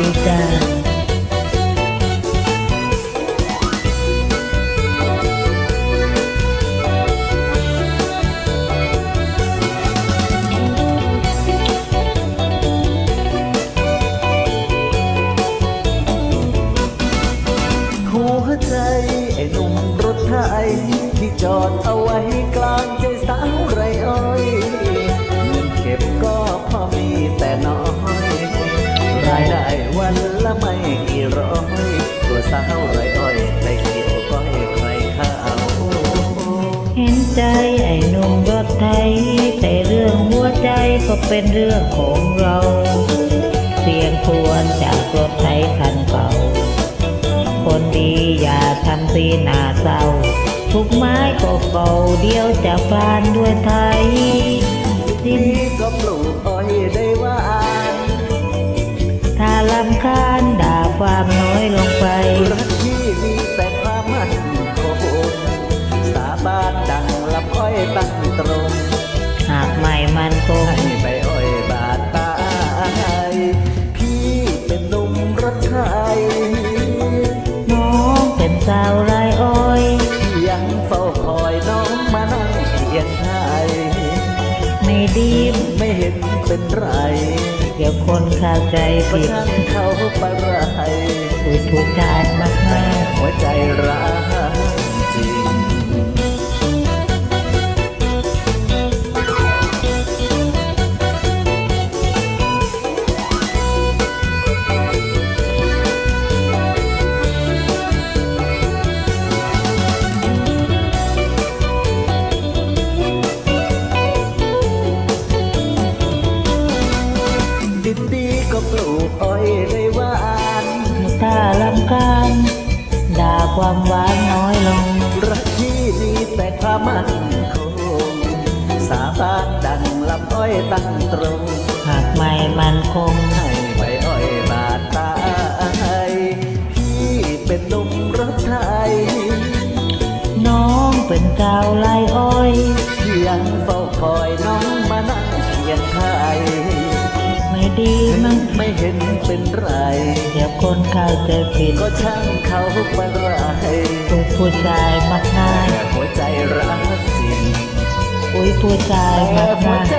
หัวใจไอ้หนุ่มรถไทยที่จอดเอาไว้กลาง รายได้วันละไม่กี่ร้อยตัวสาวไรอ้อยได้เกี่ยวก้อยใครข้าเห็นใจไอ้หนุ่มรถไทย แต่เรื่องหัวใจก็เป็นเรื่องของเรา เสียงควรจากรถไทยคันเก่า คนดีอย่าทำสีหน้าเศร้าทุกไม้ก็เก่าเดียวจะฟานด้วยไทยดินก็ปลูกอ้อยได้ ตั้งตรง หากไม่มันคงให้ไปอ้อยบาดตายพี่เป็นหนุ่มรถไทยน้องเป็นสาวไรอ้อยที่ยังเฝ้าคอยน้องมานั่งเขียนไทยไม่ดีไม่เห็นเป็นไรเดี๋ยวคนเข้าใจก็ผิดช่างเขาไปไรผู้ถูกชายมากมากหัวใจรักจ อ้อยได้หวานถ้าลำคาญด่าความหวานน้อยลง รักที่มีแต่ความมั่นคง สาบานดังลำอ้อยตั้งตรง หากไม่มันคงให้ไปอ้อยบาดตายพี่เป็นหนุ่มรถไทยน้องเป็นสาวไรอ้อยที่ยังเฝ้าคอยน้ เห็นเป็นไรเดี๋ยวคนเข้าใจผิดก็ช่างเขาไปไรผู้ผู้ชายมากมายแต่หัวใจรักจริงอุ้ยผู้ชายแต่มากหัวมายใจ